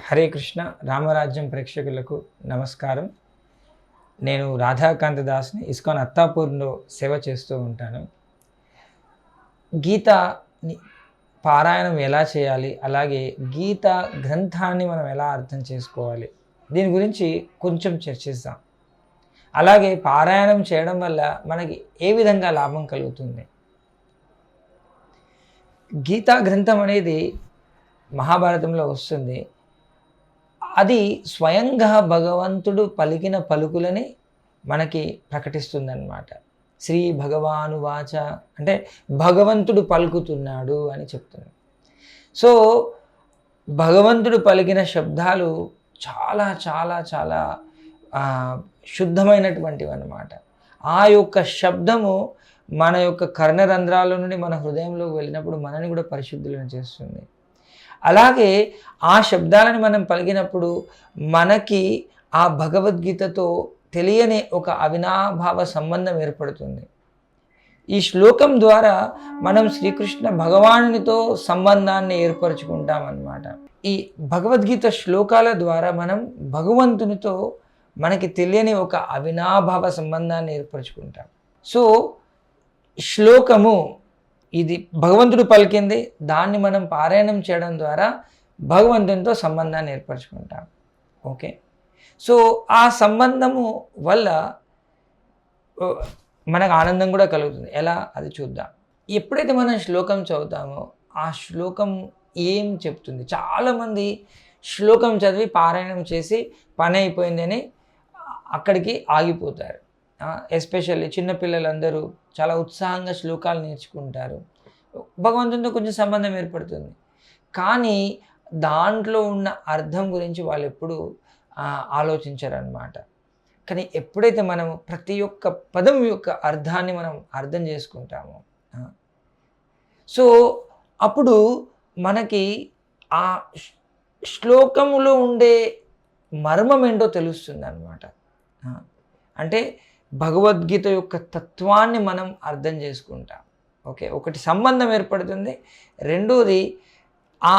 హరే కృష్ణ రామరాజ్యం ప్రేక్షకులకు నమస్కారం. నేను రాధాకాంత దాస్ని ఇస్కాన్ అత్తాపూర్లో సేవ చేస్తూ ఉంటాను. గీత పారాయణం ఎలా చేయాలి? అలాగే గీత గ్రంథాన్ని మనం ఎలా అర్థం చేసుకోవాలి? దీని గురించి కొంచెం చర్చిస్తాం అలాగే పారాయణం చేయడం వల్ల మనకి ఏ విధంగా లాభం కలుగుతుంది? గీతా గ్రంథం అనేది మహాభారతంలో వస్తుంది. అది స్వయంగా భగవంతుడు పలికిన పలుకులని మనకి ప్రకటిస్తుందన్నమాట. శ్రీ భగవాను వాచ అంటే భగవంతుడు పలుకుతున్నాడు అని చెప్తుంది. సో భగవంతుడు పలికిన శబ్దాలు చాలా చాలా చాలా శుద్ధమైనటువంటివి అన్నమాట ఆ యొక్క శబ్దము మన యొక్క కర్ణరంధ్రాల నుండి మన హృదయంలోకి వెళ్ళినప్పుడు మనని కూడా పరిశుద్ధులను చేస్తుంది. అలాగే ఆ శబ్దాలను మనం పలికినప్పుడు మనకి ఆ భగవద్గీతతో తెలియని ఒక అవినాభావ సంబంధం ఏర్పడుతుంది. ఈ శ్లోకం ద్వారా మనం శ్రీకృష్ణ భగవానునితో సంబంధాన్ని ఏర్పరచుకుంటామన్నమాట. ఈ భగవద్గీత శ్లోకాల ద్వారా మనం భగవంతునితో మనకి తెలియని ఒక అవినాభావ సంబంధాన్ని ఏర్పరచుకుంటాం. సో శ్లోకము ఇది భగవంతుడు పలికింది. దాన్ని మనం పారాయణం చేయడం ద్వారా భగవంతునితో సంబంధాన్ని ఏర్పరచుకుంటాం. ఓకే? సో ఆ సంబంధము వల్ల మనకు ఆనందం కూడా కలుగుతుంది. ఎలా? అది చూద్దాం. ఎప్పుడైతే మనం శ్లోకం చదువుతామో ఆ శ్లోకం ఏం చెప్తుంది? చాలామంది శ్లోకం చదివి పారాయణం చేసి పని అయిపోయిందని అక్కడికి ఆగిపోతారు. ఎస్పెషల్లీ చిన్నపిల్లలందరూ చాలా ఉత్సాహంగా శ్లోకాలు నేర్చుకుంటారు. భగవంతునితో కొంచెం సంబంధం ఏర్పడుతుంది. కానీ దాంట్లో ఉన్న అర్థం గురించి వాళ్ళు ఎప్పుడు ఆలోచించారనమాట కానీ ఎప్పుడైతే మనం ప్రతి ఒక్క పదం యొక్క అర్థాన్ని మనం అర్థం చేసుకుంటామో సో అప్పుడు మనకి ఆ శ్లోకములో ఉండే మర్మం ఏంటో తెలుస్తుంది అనమాట అంటే భగవద్గీత యొక్క తత్వాన్ని మనం అర్థం చేసుకుంటాం. ఓకే ఒకటి సంబంధం ఏర్పడుతుంది రెండోది ఆ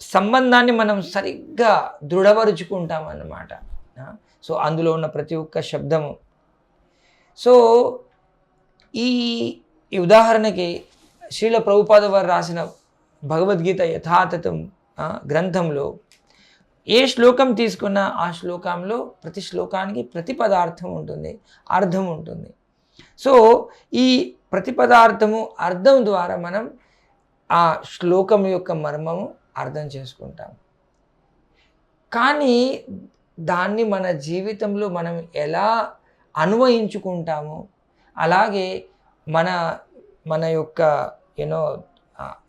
సంబంధాన్ని మనం సరిగ్గా దృఢపరుచుకుంటాం అన్నమాట సో అందులో ఉన్న ప్రతి ఒక్క శబ్దము. సో ఈ ఈ ఉదాహరణకి శ్రీల ప్రభుపాద వారు రాసిన భగవద్గీత యథాతథం గ్రంథంలో ఏ శ్లోకం తీసుకున్నా ఆ శ్లోకంలో ప్రతి శ్లోకానికి ప్రతి పదార్థం ఉంటుంది అర్థం ఉంటుంది. సో ఈ ప్రతి పదార్థము అర్థం ద్వారా మనం ఆ శ్లోకం యొక్క మర్మము అర్థం చేసుకుంటాం. కానీ దాన్ని మన జీవితంలో మనం ఎలా అన్వయించుకుంటాము అలాగే మన మన యొక్క యూనో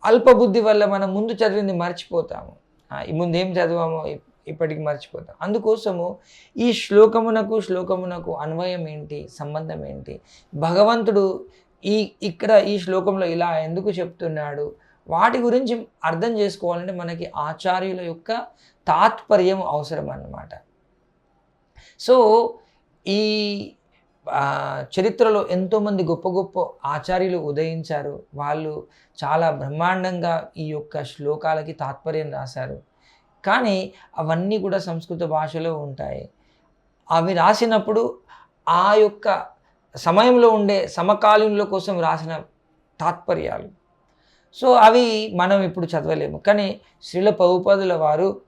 అల్పబుద్ధి వల్ల మనం ముందు చదివింది మర్చిపోతాము. ముందు ఏం చదివామో ఇప్పటికి మర్చిపోతాం. అందుకోసము ఈ శ్లోకమునకు శ్లోకమునకు అన్వయం ఏంటి సంబంధం ఏంటి? భగవంతుడు ఈ ఇక్కడ ఈ శ్లోకంలో ఇలా ఎందుకు చెప్తున్నాడు? వాటి గురించి అర్థం చేసుకోవాలంటే మనకి ఆచార్యుల యొక్క తాత్పర్యం అవసరం అన్నమాట సో ఈ చరిత్రలో ఎంతోమంది గొప్ప గొప్ప ఆచార్యులు ఉదయించారు. వాళ్ళు చాలా బ్రహ్మాండంగా ఈ యొక్క శ్లోకాలకి తాత్పర్యం రాశారు. కానీ అవన్నీ కూడా సంస్కృత భాషలో ఉంటాయి. అవి రాసినప్పుడు ఆ యొక్క సమయంలో ఉండే సమకాలీనుల కోసం రాసిన తాత్పర్యాలు. సో అవి మనం ఇప్పుడు చదవలేము. కానీ శ్రీల పౌపదుల వారు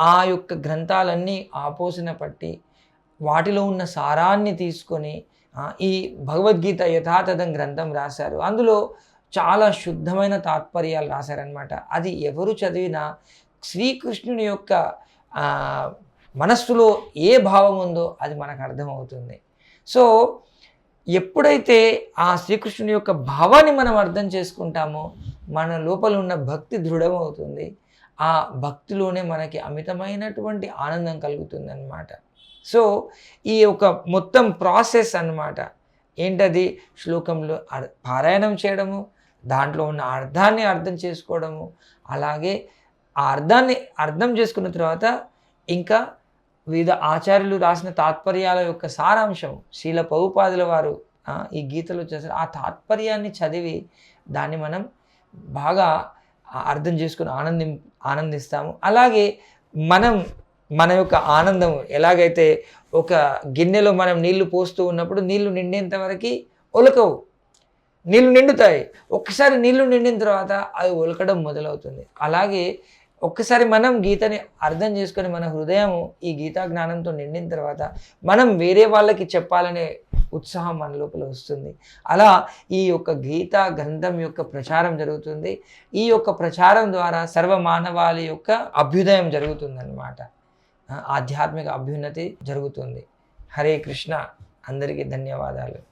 ఆ యొక్క గ్రంథాలన్నీ ఆపోసన పట్టి వాటిలో ఉన్న సారాన్ని తీసుకొని ఈ భగవద్గీత యథాతథం గ్రంథం రాశారు. అందులో చాలా శుద్ధమైన తాత్పర్యాలు రాశారనమాట అది ఎవరు చదివినా శ్రీకృష్ణుని యొక్క మనస్సులో ఏ భావం ఉందో అది మనకు అర్థమవుతుంది. సో ఎప్పుడైతే ఆ శ్రీకృష్ణుని యొక్క భావాన్ని మనం అర్థం చేసుకుంటామో మన లోపల ఉన్న భక్తి దృఢమవుతుంది. ఆ భక్తిలోనే మనకి అమితమైనటువంటి ఆనందం కలుగుతుంది అన్నమాట సో ఈ ఒక మొత్తం ప్రాసెస్ అన్నమాట. ఏంటది? శ్లోకంలో అర్- పారాయణం చేయడము దాంట్లో ఉన్న అర్థాన్ని అర్థం చేసుకోవడము అలాగే ఆ అర్థాన్ని అర్థం చేసుకున్న తర్వాత ఇంకా వివిధ ఆచార్యులు రాసిన తాత్పర్యాల యొక్క సారాంశం శీల పౌపాదుల వారు ఈ గీతలో చేసిన ఆ తాత్పర్యాన్ని చదివి దాన్ని మనం బాగా అర్థం చేసుకుని ఆనంది ఆనందిస్తాము. అలాగే మనం మన యొక్క ఆనందం ఎలాగైతే ఒక గిన్నెలో మనం నీళ్ళు పోస్తూ ఉన్నప్పుడు నీళ్ళు నిండేంత వరకు ఒలకవు. నీళ్ళు నిండుతాయి. ఒక్కసారి నీళ్ళు నిండిన తర్వాత అవి ఒలకడం మొదలవుతుంది. అలాగే ఒక్కసారి మనం గీతని అర్థం చేసుకొని మన హృదయం ఈ గీతా జ్ఞానంతో నిండిన తర్వాత మనం వేరే వాళ్ళకి చెప్పాలనే ఉత్సాహం మన లోపల వస్తుంది. అలా ఈ యొక్క గీతా గ్రంథం యొక్క ప్రచారం జరుగుతుంది. ఈ యొక్క ప్రచారం ద్వారా సర్వ మానవాళి యొక్క అభ్యుదయం జరుగుతుందన్నమాట. ఆధ్యాత్మిక అభ్యున్నతి జరుగుతుంది. హరే కృష్ణ. అందరికీ ధన్యవాదాలు.